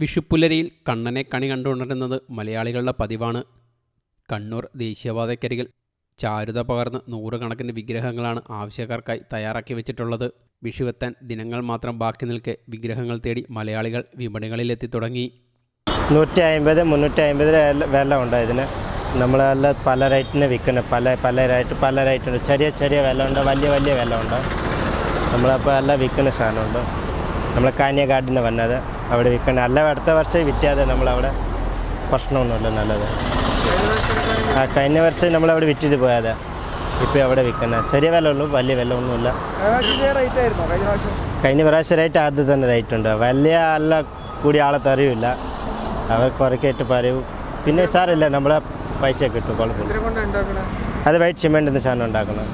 വിഷുപ്പുലരിയിൽ കണ്ണനെ കണി കണ്ടുകൊണ്ടിരുന്നത് മലയാളികളുടെ പതിവാണ്. കണ്ണൂർ ദേശീയപാതയ്ക്കരികിൽ ചാരുത പകർന്ന് നൂറുകണക്കിന് വിഗ്രഹങ്ങളാണ് ആവശ്യക്കാർക്കായി തയ്യാറാക്കി വെച്ചിട്ടുള്ളത്. വിഷുവെത്താൻ ദിനങ്ങൾ മാത്രം ബാക്കി നിൽക്കെ വിഗ്രഹങ്ങൾ തേടി മലയാളികൾ വിപണികളിലെത്തി തുടങ്ങി. നൂറ്റി അമ്പത് മുന്നൂറ്റി അമ്പത് വില ഉണ്ട് ഇതിന്. നമ്മളെല്ലാം പല റേറ്റിന് വിൽക്കുന്നത് പല പല റേറ്റ് പല റേറ്റ് ഉണ്ട്. ചെറിയ ചെറിയ വില ഉണ്ട് വലിയ വലിയ വില ഉണ്ട്. നമ്മളപ്പോൾ എല്ലാം വിൽക്കുന്ന സാധനമുണ്ട്. നമ്മൾ കാഞ്ഞങ്ങാടിന് വന്നത്. അവിടെ വിൽക്കണ്ട അല്ല അടുത്ത വർഷം വിറ്റാതെ നമ്മളവിടെ പ്രശ്നമൊന്നുമില്ല നല്ലത്. ആ കഴിഞ്ഞ വർഷം നമ്മളവിടെ വിറ്റിട്ട് പോയാതെ. ഇപ്പോൾ അവിടെ വിൽക്കുന്നത് ചെറിയ വില ഉള്ളൂ വലിയ വില ഒന്നുമില്ല കഴിഞ്ഞ പ്രാവശ്യം റേറ്റ് ആദ്യം തന്നെ റേറ്റ് ഉണ്ട്. വലിയ അല്ല കൂടി ആളെ തറിയില്ല. അവർ കുറക്കായിട്ട് പറയൂ. പിന്നെ സാറില്ല നമ്മളെ പൈസ കിട്ടും കുഴപ്പമില്ല. അത് വൈറ്റ് സിമെന്റിന്റെ സാധനം ഉണ്ടാക്കണം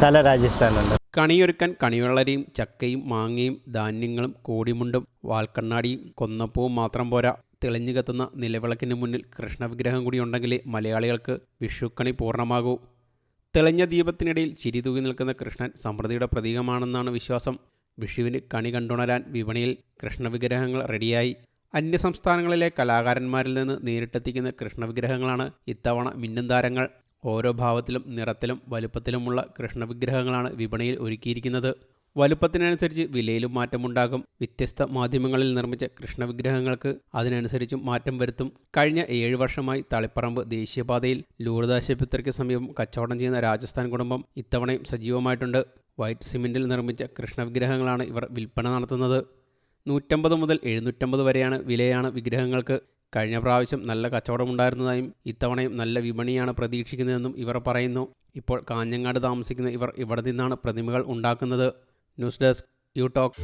സ്ഥലം രാജസ്ഥാനുണ്ട് കണിയൊരുക്കാൻ കണിവെള്ളരിയും ചക്കയും മാങ്ങയും ധാന്യങ്ങളും കോടിമുണ്ടും വാൽക്കണ്ണാടിയും കൊന്നപ്പൂവും മാത്രം പോരാ. തെളിഞ്ഞു കത്തുന്ന നിലവിളക്കിന് മുന്നിൽ കൃഷ്ണവിഗ്രഹം കൂടി ഉണ്ടെങ്കിലേ മലയാളികൾക്ക് വിഷുക്കണി പൂർണമാകൂ. തെളിഞ്ഞ ദീപത്തിനിടയിൽ ചിരി തൂകി നിൽക്കുന്ന കൃഷ്ണൻ സമൃദ്ധിയുടെ പ്രതീകമാണെന്നാണ് വിശ്വാസം. വിഷുവിന് കണി കണ്ടുണരാൻ വിപണിയിൽ കൃഷ്ണവിഗ്രഹങ്ങൾ റെഡിയായി. അന്യസംസ്ഥാനങ്ങളിലെ കലാകാരന്മാരിൽ നിന്ന് നേരിട്ടെത്തിക്കുന്ന കൃഷ്ണവിഗ്രഹങ്ങളാണ് ഇത്തവണ മിന്നും താരങ്ങൾ. ഓരോ ഭാവത്തിലും നിറത്തിലും വലുപ്പത്തിലുമുള്ള കൃഷ്ണവിഗ്രഹങ്ങളാണ് വിപണിയിൽ ഒരുക്കിയിരിക്കുന്നത്. വലുപ്പത്തിനനുസരിച്ച് വിലയിലും മാറ്റമുണ്ടാകും. വ്യത്യസ്ത മാധ്യമങ്ങളിൽ നിർമ്മിച്ച കൃഷ്ണവിഗ്രഹങ്ങൾക്ക് അതിനനുസരിച്ചും മാറ്റം വരുത്തും. കഴിഞ്ഞ ഏഴ് വർഷമായി തളിപ്പറമ്പ് ദേശീയപാതയിൽ ലൂർദാശുപത്രിക്ക് സമീപം കച്ചവടം ചെയ്യുന്ന രാജസ്ഥാൻ കുടുംബം ഇത്തവണയും സജീവമായിട്ടുണ്ട്. വൈറ്റ് സിമെന്റിൽ നിർമ്മിച്ച കൃഷ്ണവിഗ്രഹങ്ങളാണ് ഇവർ വിൽപ്പന നടത്തുന്നത്. നൂറ്റമ്പത് മുതൽ എഴുന്നൂറ്റമ്പത് വരെയാണ് വിലയാണ് വിഗ്രഹങ്ങൾക്ക്. കഴിഞ്ഞ പ്രാവശ്യം നല്ല കച്ചവടമുണ്ടായിരുന്നതായും ഇത്തവണയും നല്ല വിപണിയാണ് പ്രതീക്ഷിക്കുന്നതെന്നും ഇവർ പറയുന്നു. ഇപ്പോൾ കാഞ്ഞങ്ങാട് താമസിക്കുന്ന ഇവർ ഇവിടെ നിന്നാണ് പ്രതിമകൾ ഉണ്ടാക്കുന്നത്. News desk U Talk.